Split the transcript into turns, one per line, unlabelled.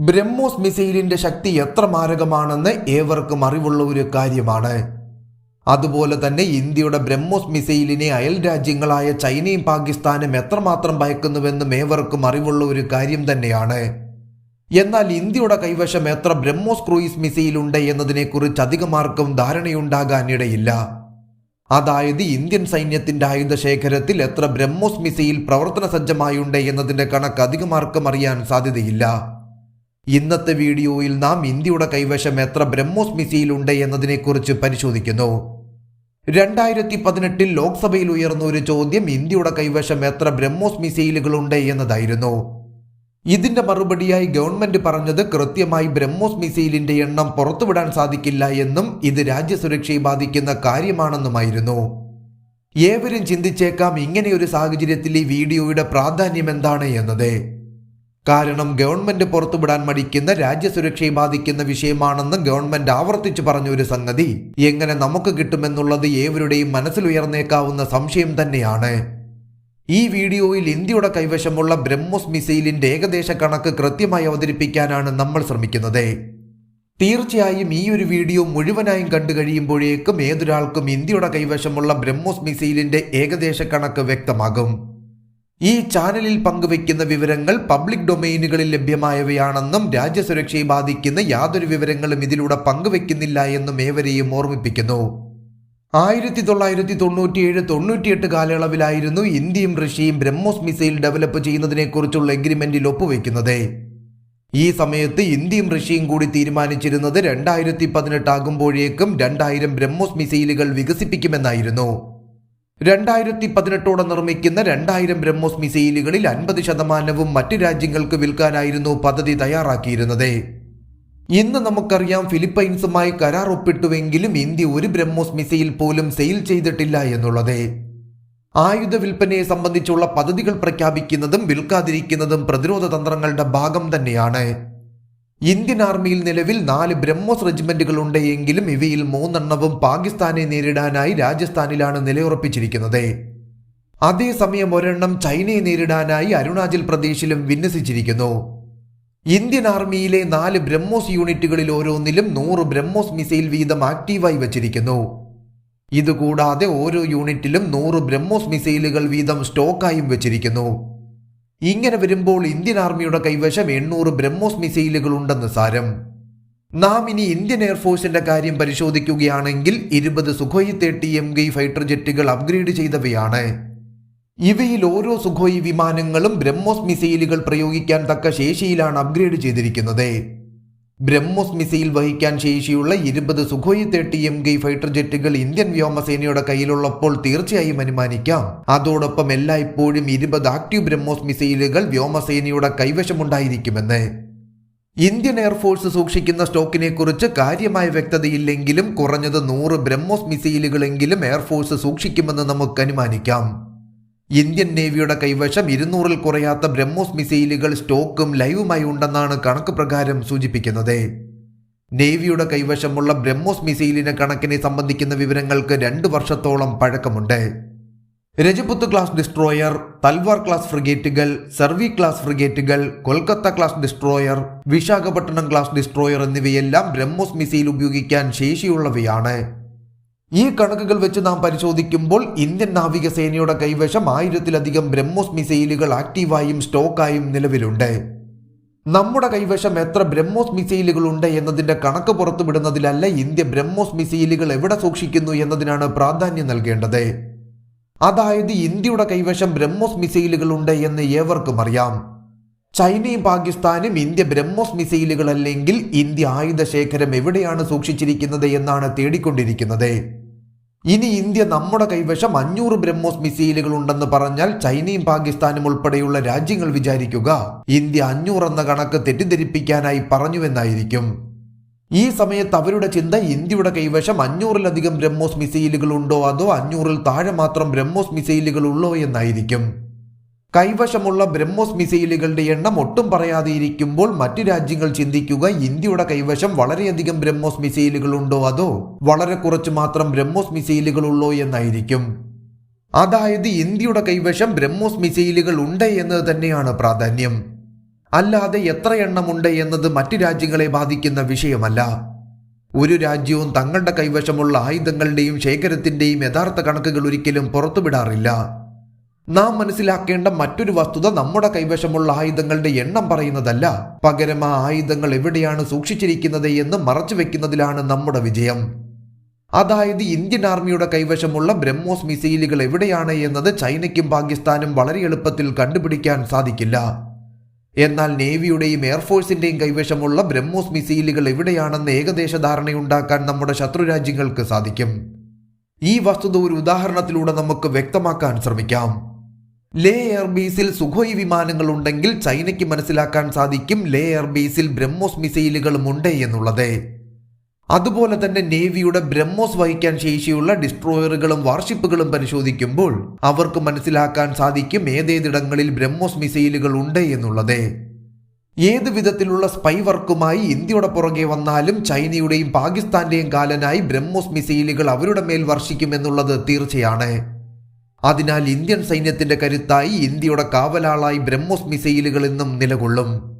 ബ്രഹ്മോസ് മിസൈലിന്റെ ശക്തി എത്ര മാരകമാണെന്ന് ഏവർക്കും അറിവുള്ള ഒരു കാര്യമാണ്. അതുപോലെ തന്നെ ഇന്ത്യയുടെ ബ്രഹ്മോസ് മിസൈലിനെ അയൽ രാജ്യങ്ങളായ ചൈനയും പാകിസ്ഥാനും എത്രമാത്രം ഭയക്കുന്നുവെന്നും ഏവർക്കും അറിവുള്ള ഒരു കാര്യം തന്നെയാണ്. എന്നാൽ ഇന്ത്യയുടെ കൈവശം എത്ര ബ്രഹ്മോസ് ക്രൂയിസ് മിസൈൽ ഉണ്ട് എന്നതിനെക്കുറിച്ച് അധികമാർക്കും ധാരണയുണ്ടാകാനിടയില്ല. അതായത് ഇന്ത്യൻ സൈന്യത്തിന്റെ ആയുധ ശേഖരത്തിൽ എത്ര ബ്രഹ്മോസ് മിസൈൽ പ്രവർത്തന സജ്ജമായുണ്ട് എന്നതിന്റെ കണക്ക് അധികമാർക്കും അറിയാൻ സാധ്യതയില്ല. ഇന്നത്തെ വീഡിയോയിൽ നാം ഇന്ത്യയുടെ കൈവശം എത്ര ബ്രഹ്മോസ് മിസൈൽ ഉണ്ട് എന്നതിനെക്കുറിച്ച് പരിശോധിക്കുന്നു. രണ്ടായിരത്തി പതിനെട്ടിൽ ലോക്സഭയിൽ ഉയർന്ന ഒരു ചോദ്യം ഇന്ത്യയുടെ കൈവശം എത്ര ബ്രഹ്മോസ് മിസൈലുകളുണ്ട് എന്നതായിരുന്നു. ഇതിന്റെ മറുപടിയായി ഗവൺമെന്റ് പറഞ്ഞത് കൃത്യമായി ബ്രഹ്മോസ് മിസൈലിന്റെ എണ്ണം പുറത്തുവിടാൻ സാധിക്കില്ല എന്നും ഇത് രാജ്യസുരക്ഷയെ ബാധിക്കുന്ന കാര്യമാണെന്നുമായിരുന്നു. ഏവരും ചിന്തിച്ചേക്കാം ഇങ്ങനെയൊരു സാഹചര്യത്തിൽ ഈ വീഡിയോയുടെ പ്രാധാന്യം എന്താണ് എന്നത്. കാരണം ഗവൺമെന്റ് പുറത്തുവിടാൻ മടിക്കുന്ന രാജ്യസുരക്ഷയെ ബാധിക്കുന്ന വിഷയമാണെന്ന് ഗവൺമെന്റ് ആവർത്തിച്ചു പറഞ്ഞ ഒരു സംഗതി. എങ്ങനെ നമുക്ക് കിട്ടുമെന്നുള്ളത് ഏവരുടെയും മനസ്സിലുയർന്നേക്കാവുന്ന സംശയം തന്നെയാണ്. ഈ വീഡിയോയിൽ ഇന്ത്യയുടെ കൈവശമുള്ള ബ്രഹ്മോസ് മിസൈലിന്റെ ഏകദേശ കണക്ക് കൃത്യമായി അവതരിപ്പിക്കാനാണ് നമ്മൾ ശ്രമിക്കുന്നത്. തീർച്ചയായും ഈ ഒരു വീഡിയോ മുഴുവനായും കണ്ടു കഴിയുമ്പോഴേക്കും ഏതൊരാൾക്കും ഇന്ത്യയുടെ കൈവശമുള്ള ബ്രഹ്മോസ് മിസൈലിന്റെ ഏകദേശ കണക്ക് വ്യക്തമാകും. ഈ ചാനലിൽ പങ്കുവയ്ക്കുന്ന വിവരങ്ങൾ പബ്ലിക് ഡൊമെയിനുകളിൽ ലഭ്യമായവയാണെന്നും രാജ്യസുരക്ഷയെ ബാധിക്കുന്ന യാതൊരു വിവരങ്ങളും ഇതിലൂടെ പങ്കുവയ്ക്കുന്നില്ല എന്നും ഏവരെയും ഓർമ്മിപ്പിക്കുന്നു. ആയിരത്തി തൊള്ളായിരത്തി തൊണ്ണൂറ്റിയേഴ് തൊണ്ണൂറ്റിയെട്ട് കാലയളവിലായിരുന്നു ഇന്ത്യയും റഷ്യയും ബ്രഹ്മോസ് മിസൈൽ ഡെവലപ്പ് ചെയ്യുന്നതിനെക്കുറിച്ചുള്ള എഗ്രിമെന്റിൽ ഒപ്പുവെക്കുന്നത് ഈ സമയത്ത് ഇന്ത്യയും റഷ്യയും കൂടി തീരുമാനിച്ചിരുന്നത് രണ്ടായിരത്തി പതിനെട്ട് ആകുമ്പോഴേക്കും രണ്ടായിരം ബ്രഹ്മോസ് മിസൈലുകൾ വികസിപ്പിക്കുമെന്നായിരുന്നു. രണ്ടായിരത്തി പതിനെട്ടോടെ നിർമ്മിക്കുന്ന രണ്ടായിരം ബ്രഹ്മോസ് മിസൈലുകളിൽ അൻപത് ശതമാനവും മറ്റ് രാജ്യങ്ങൾക്ക് വിൽക്കാനായിരുന്നു പദ്ധതി തയ്യാറാക്കിയിരുന്നത്. ഇന്ന് നമുക്കറിയാം ഫിലിപ്പൈൻസുമായി കരാർ ഒപ്പിട്ടുവെങ്കിലും ഇന്ത്യ ഒരു ബ്രഹ്മോസ് മിസൈൽ പോലും സെയിൽ ചെയ്തിട്ടില്ല എന്നുള്ളത്. ആയുധ വിൽപ്പനയെ സംബന്ധിച്ചുള്ള പദ്ധതികൾ പ്രഖ്യാപിക്കുന്നതും വിൽക്കാതിരിക്കുന്നതും പ്രതിരോധ തന്ത്രങ്ങളുടെ ഭാഗം തന്നെയാണ്. ഇന്ത്യൻ ആർമിയിൽ നിലവിൽ നാല് ബ്രഹ്മോസ് റെജിമെന്റുകൾ ഉണ്ട് എങ്കിലും ഇവയിൽ മൂന്നെണ്ണവും പാകിസ്ഥാനെ നേരിടാനായി രാജസ്ഥാനിലാണ് നിലയുറപ്പിച്ചിരിക്കുന്നത്. അതേസമയം ഒരെണ്ണം ചൈനയെ നേരിടാനായി അരുണാചൽ പ്രദേശിലും വിന്യസിച്ചിരിക്കുന്നു. ഇന്ത്യൻ ആർമിയിലെ നാല് ബ്രഹ്മോസ് യൂണിറ്റുകളിൽ ഓരോന്നിലും നൂറ് ബ്രഹ്മോസ് മിസൈൽ വീതം ആക്റ്റീവായി വച്ചിരിക്കുന്നു. ഇതുകൂടാതെ ഓരോ യൂണിറ്റിലും നൂറ് ബ്രഹ്മോസ് മിസൈലുകൾ വീതം സ്റ്റോക്കായും വെച്ചിരിക്കുന്നു. ഇങ്ങനെ വരുമ്പോൾ ഇന്ത്യൻ ആർമിയുടെ കൈവശം എണ്ണൂറ് ബ്രഹ്മോസ് മിസൈലുകൾ ഉണ്ടെന്ന് സാരം. നാം ഇനി ഇന്ത്യൻ എയർഫോഴ്സിന്റെ കാര്യം പരിശോധിക്കുകയാണെങ്കിൽ ഇരുപത് Sukhoi thirty M K I fighter ജെറ്റുകൾ upgrade ചെയ്തവയാണ്. ഇവയിൽ ഓരോ സുഖോയി വിമാനങ്ങളും ബ്രഹ്മോസ് മിസൈലുകൾ പ്രയോഗിക്കാൻ തക്ക ശേഷിയിലാണ് അപ്ഗ്രേഡ് ചെയ്തിരിക്കുന്നത്. ബ്രഹ്മോസ് മിസൈൽ വഹിക്കാൻ ശേഷിയുള്ള ഇരുപത് Sukhoi thirty M K I fighter ജെറ്റുകൾ Indian വ്യോമസേനയുടെ കയ്യിലുള്ളപ്പോൾ തീർച്ചയായും അനുമാനിക്കാം. അതോടൊപ്പം എല്ലായ്പ്പോഴും ഇരുപത് ആക്റ്റീവ് ബ്രഹ്മോസ് മിസൈലുകൾ വ്യോമസേനയുടെ കൈവശമുണ്ടായിരിക്കുമെന്ന്. ഇന്ത്യൻ എയർഫോഴ്സ് സൂക്ഷിക്കുന്ന സ്റ്റോക്കിനെ കുറിച്ച് കാര്യമായ വ്യക്തതയില്ലെങ്കിലും കുറഞ്ഞത് നൂറ് ബ്രഹ്മോസ് മിസൈലുകളെങ്കിലും എയർഫോഴ്സ് സൂക്ഷിക്കുമെന്ന് നമുക്ക് അനുമാനിക്കാം. ഇന്ത്യൻ നേവിയുടെ കൈവശം ഇരുന്നൂറിൽ കുറയാത്ത ബ്രഹ്മോസ് മിസൈലുകൾ സ്റ്റോക്കും ലൈവുമായി ഉണ്ടെന്നാണ് കണക്ക് പ്രകാരം സൂചിപ്പിക്കുന്നത്. നേവിയുടെ കൈവശമുള്ള ബ്രഹ്മോസ് മിസൈലിന് കണക്കിനെ സംബന്ധിക്കുന്ന വിവരങ്ങൾക്ക് രണ്ട് വർഷത്തോളം പഴക്കമുണ്ട്. Rajput class destroyer Talwar class ഫ്രിഗേറ്റുകൾ സർവി class ഫ്രിഗേറ്റുകൾ Kolkata class destroyer Visakhapatnam class destroyer എന്നിവയെല്ലാം ബ്രഹ്മോസ് മിസൈൽ ഉപയോഗിക്കാൻ ശേഷിയുള്ളവയാണ്. ഈ കണക്കുകൾ വെച്ച് നാം പരിശോധിക്കുമ്പോൾ ഇന്ത്യൻ നാവികസേനയുടെ കൈവശം ആയിരത്തിലധികം ബ്രഹ്മോസ് മിസൈലുകൾ ആക്റ്റീവായും സ്റ്റോക്കായും നിലവിലുണ്ട്. നമ്മുടെ കൈവശം എത്ര ബ്രഹ്മോസ് മിസൈലുകൾ ഉണ്ട് എന്നതിന്റെ കണക്ക് പുറത്തുവിടുന്നതിലല്ല ഇന്ത്യ ബ്രഹ്മോസ് മിസൈലുകൾ എവിടെ സൂക്ഷിക്കുന്നു എന്നതിനാണ് പ്രാധാന്യം നൽകേണ്ടത്. അതായത് ഇന്ത്യയുടെ കൈവശം ബ്രഹ്മോസ് മിസൈലുകൾ ഉണ്ട് എന്ന് ഏവർക്കും അറിയാം. ചൈനയും പാകിസ്ഥാനും ഇന്ത്യ ബ്രഹ്മോസ് മിസൈലുകൾ അല്ലെങ്കിൽ ഇന്ത്യ ആയുധ ശേഖരം എവിടെയാണ് സൂക്ഷിച്ചിരിക്കുന്നത് എന്നാണ് തേടിക്കൊണ്ടിരിക്കുന്നത്. ഇനി ഇന്ത്യ നമ്മുടെ കൈവശം അഞ്ഞൂറ് ബ്രഹ്മോസ് മിസൈലുകൾ ഉണ്ടെന്ന് പറഞ്ഞാൽ ചൈനയും പാകിസ്ഥാനും ഉൾപ്പെടെയുള്ള രാജ്യങ്ങൾ വിചാരിക്കുക. ഇന്ത്യ അഞ്ഞൂറ് എന്ന കണക്ക് തെറ്റിദ്ധരിപ്പിക്കാനായി പറഞ്ഞുവെന്നായിരിക്കും. ഈ സമയത്ത് അവരുടെ ചിന്ത ഇന്ത്യയുടെ കൈവശം അഞ്ഞൂറിലധികം ബ്രഹ്മോസ് മിസൈലുകൾ ഉണ്ടോ അതോ അഞ്ഞൂറിൽ താഴെ മാത്രം ബ്രഹ്മോസ് മിസൈലുകൾ ഉള്ളോ എന്നായിരിക്കും. കൈവശമുള്ള ബ്രഹ്മോസ് മിസൈലുകളുടെ എണ്ണം ഒട്ടും പറയാതെ ഇരിക്കുമ്പോൾ മറ്റു രാജ്യങ്ങൾ ചിന്തിക്കുക ഇന്ത്യയുടെ കൈവശം വളരെയധികം ബ്രഹ്മോസ് മിസൈലുകളുണ്ടോ അതോ വളരെ കുറച്ച് മാത്രം ബ്രഹ്മോസ് മിസൈലുകളുള്ളോ എന്നായിരിക്കും. അതായത് ഇന്ത്യയുടെ കൈവശം ബ്രഹ്മോസ് മിസൈലുകൾ ഉണ്ട് എന്നത് തന്നെയാണ് പ്രാധാന്യം. അല്ലാതെ എത്ര എണ്ണമുണ്ട് എന്നത് മറ്റു രാജ്യങ്ങളെ ബാധിക്കുന്ന വിഷയമല്ല. ഒരു രാജ്യവും തങ്ങളുടെ കൈവശമുള്ള ആയുധങ്ങളുടെയും ശേഖരത്തിന്റെയും യഥാർത്ഥ കണക്കുകൾ ഒരിക്കലും പുറത്തുവിടാറില്ല. നാം മനസ്സിലാക്കേണ്ട മറ്റൊരു വസ്തുത നമ്മുടെ കൈവശമുള്ള ആയുധങ്ങളുടെ എണ്ണം പറയുന്നതല്ല. പകരം ആ ആയുധങ്ങൾ എവിടെയാണ് സൂക്ഷിച്ചിരിക്കുന്നത് എന്ന് മറച്ചു വെക്കുന്നതിലാണ് നമ്മുടെ വിജയം. അതായത് ഇന്ത്യൻ ആർമിയുടെ കൈവശമുള്ള ബ്രഹ്മോസ് മിസൈലുകൾ എവിടെയാണ് എന്നത് ചൈനയ്ക്കും പാകിസ്ഥാനും വളരെ എളുപ്പത്തിൽ കണ്ടുപിടിക്കാൻ സാധിക്കില്ല. എന്നാൽ നേവിയുടെയും എയർഫോഴ്സിന്റെയും കൈവശമുള്ള ബ്രഹ്മോസ് മിസൈലുകൾ എവിടെയാണെന്ന് ഏകദേശ ധാരണയുണ്ടാക്കാൻ നമ്മുടെ ശത്രുരാജ്യങ്ങൾക്ക് സാധിക്കും. ഈ വസ്തുത ഒരു ഉദാഹരണത്തിലൂടെ നമുക്ക് വ്യക്തമാക്കാൻ ശ്രമിക്കാം. ലേ എയർബേസിൽ സുഖോയ് വിമാനങ്ങൾ ഉണ്ടെങ്കിൽ ചൈനയ്ക്ക് മനസ്സിലാക്കാൻ സാധിക്കും ലേ എയർബേസിൽ ബ്രഹ്മോസ് മിസൈലുകളും ഉണ്ട് എന്നുള്ളത്. അതുപോലെ തന്നെ നേവിയുടെ ബ്രഹ്മോസ് വഹിക്കാൻ ശേഷിയുള്ള ഡിസ്ട്രോയറുകളും വാർഷിപ്പുകളും പരിശോധിക്കുമ്പോൾ അവർക്ക് മനസ്സിലാക്കാൻ സാധിക്കും ഏതേതിടങ്ങളിൽ ബ്രഹ്മോസ് മിസൈലുകൾ ഉണ്ട് എന്നുള്ളത്. ഏത് വിധത്തിലുള്ള സ്പൈ വർക്കുമായി ഇന്ത്യയുടെ പുറകെ വന്നാലും ചൈനയുടെയും പാകിസ്ഥാന്റെയും കാലനായി ബ്രഹ്മോസ് മിസൈലുകൾ അവരുടെ മേൽ വർഷിക്കുമെന്നുള്ളത് തീർച്ചയാണ്. അതിനാൽ ഇന്ത്യൻ സൈന്യത്തിന്റെ കരുത്തായി ഇന്ത്യയുടെ കാവലാളായി ബ്രഹ്മോസ് മിസൈലുകൾ എന്നും നിലകൊള്ളും.